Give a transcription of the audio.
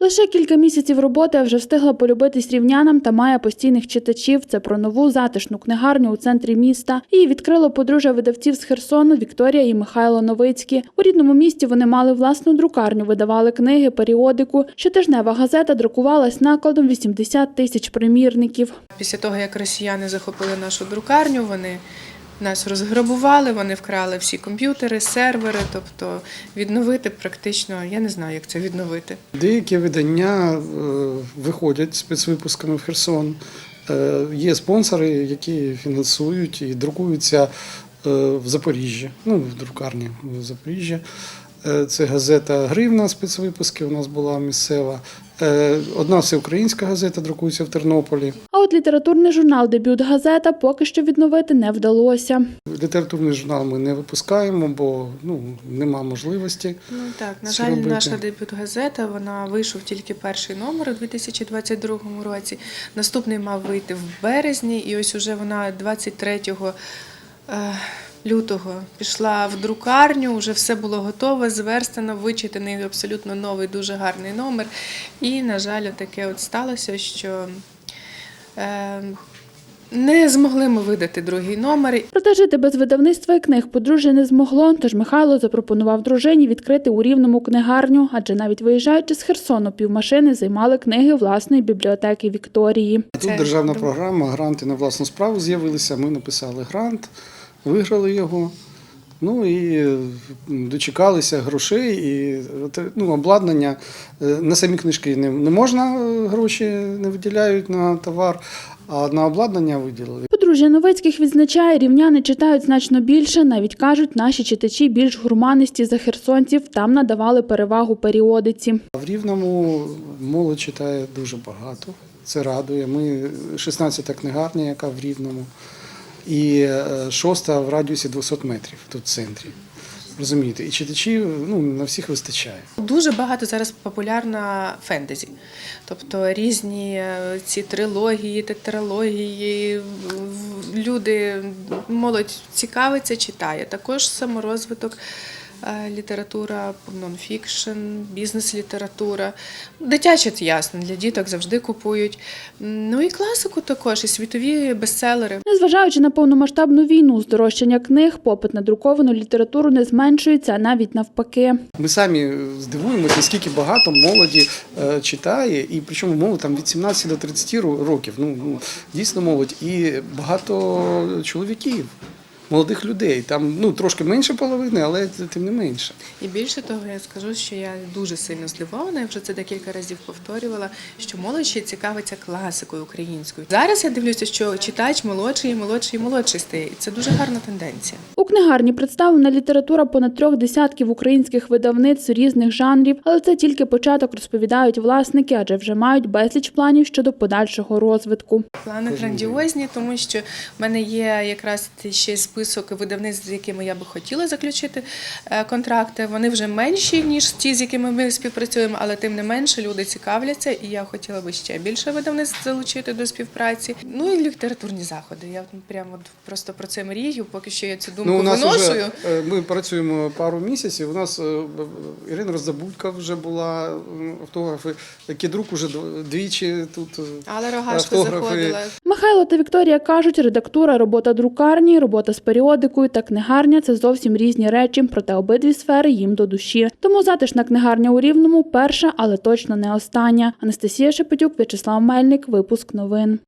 Лише кілька місяців роботи вже встигла полюбитись рівнянам та має постійних читачів. Це про нову затишну книгарню у центрі міста. Її відкрило подружжя видавців з Херсону Вікторія і Михайло Новицькі. У рідному місті вони мали власну друкарню, видавали книги, періодику. Щотижнева газета друкувалась накладом 80 тисяч примірників. Після того, як росіяни захопили нашу друкарню, вони нас розграбували, вони вкрали всі комп'ютери, сервери, тобто відновити практично, я не знаю, як це відновити. Деякі видання е, виходять спецвипусками в Херсон. Е, Є спонсори, які фінансують і друкуються е, в Запоріжжі, ну, в друкарні в Запоріжжі. Е, Це газета Гривна спецвипуски у нас була місцева. Е, Одна всеукраїнська газета друкується в Тернополі. А от літературний журнал Дебют газета поки що відновити не вдалося. Літературний журнал ми не випускаємо, бо ну, нема можливості. Ну так, на жаль, робити. наша дебют-газета вона вийшов тільки перший номер у 2022 році. Наступний мав вийти в березні, і ось уже вона 23 е, лютого пішла в друкарню. Вже все було готове, зверстано, вичитаний абсолютно новий, дуже гарний номер. І, на жаль, таке от сталося, що. Е, не змогли ми видати другий номер, Проте жити без видавництва і книг подружжя не змогло, тож Михайло запропонував дружині відкрити у рівному книгарню, адже навіть виїжджаючи з Херсону, півмашини займали книги власної бібліотеки Вікторії. Тут державна програма, гранти на власну справу з'явилися. Ми написали грант, виграли його. Ну і дочекалися грошей і ну, обладнання. Е, На самі книжки не, не можна е, гроші не виділяють на товар, а на обладнання виділили. Подружжя Новицьких відзначає, рівняни читають значно більше. Навіть кажуть, наші читачі більш гурманисті за херсонців. Там надавали перевагу періодиці. В Рівному молодь читає дуже багато. Це радує. Ми 16-та книгарня, яка в Рівному, і е, шоста в радіусі 200 метрів тут в центрі. Розумієте, і читачів ну, на всіх вистачає. Дуже багато зараз популярна фентезі, тобто різні е, ці трилогії, тетралогії. Люди, молодь цікавиться, читає. Також саморозвиток, література, нонфікшн, бізнес-література. Дитяче це ясно, для діток завжди купують. Ну і класику також, і світові бестселери. Незважаючи на повномасштабну війну, здорожчання книг, попит на друковану літературу не зменшується, а навіть навпаки. Ми самі здивуємося, наскільки багато молоді е, читає, і причому молодь там від 17 до 30 років. Ну, ну дійсно молодь, і багато чоловіків, молодих людей. Там ну трошки менше половини, але тим не менше. І більше того, я скажу, що я дуже сильно здивована, я вже це декілька разів повторювала, що молодь ще цікавиться класикою українською. Зараз я дивлюся, що читач молодший, молодший, і молодший стає. І це дуже гарна тенденція. Книгарні представлена література понад трьох десятків українських видавництв різних жанрів, але це тільки початок, розповідають власники, адже вже мають безліч планів щодо подальшого розвитку. Плани грандіозні, тому що в мене є якраз ще список видавництв, з якими я би хотіла заключити е, контракти. Вони вже менші ніж ті, з якими ми співпрацюємо, але тим не менше люди цікавляться, і я хотіла би ще більше видавництв залучити до співпраці. Ну і літературні заходи. Я прямо просто про це мрію. Поки що я цю думку Ну, у нас виношую. вже, е, ми працюємо пару місяців. У нас е, Ірина Роздобудька вже була автографи, які друк уже двічі тут. е, Але рогашка автографи. заходила. Михайло та Вікторія кажуть, редактура, робота друкарні, робота з періодикою та книгарня це зовсім різні речі, проте обидві сфери їм до душі. Тому затишна книгарня у Рівному перша, але точно не остання. Анастасія Шепетюк, В'ячеслав Мельник, випуск новин.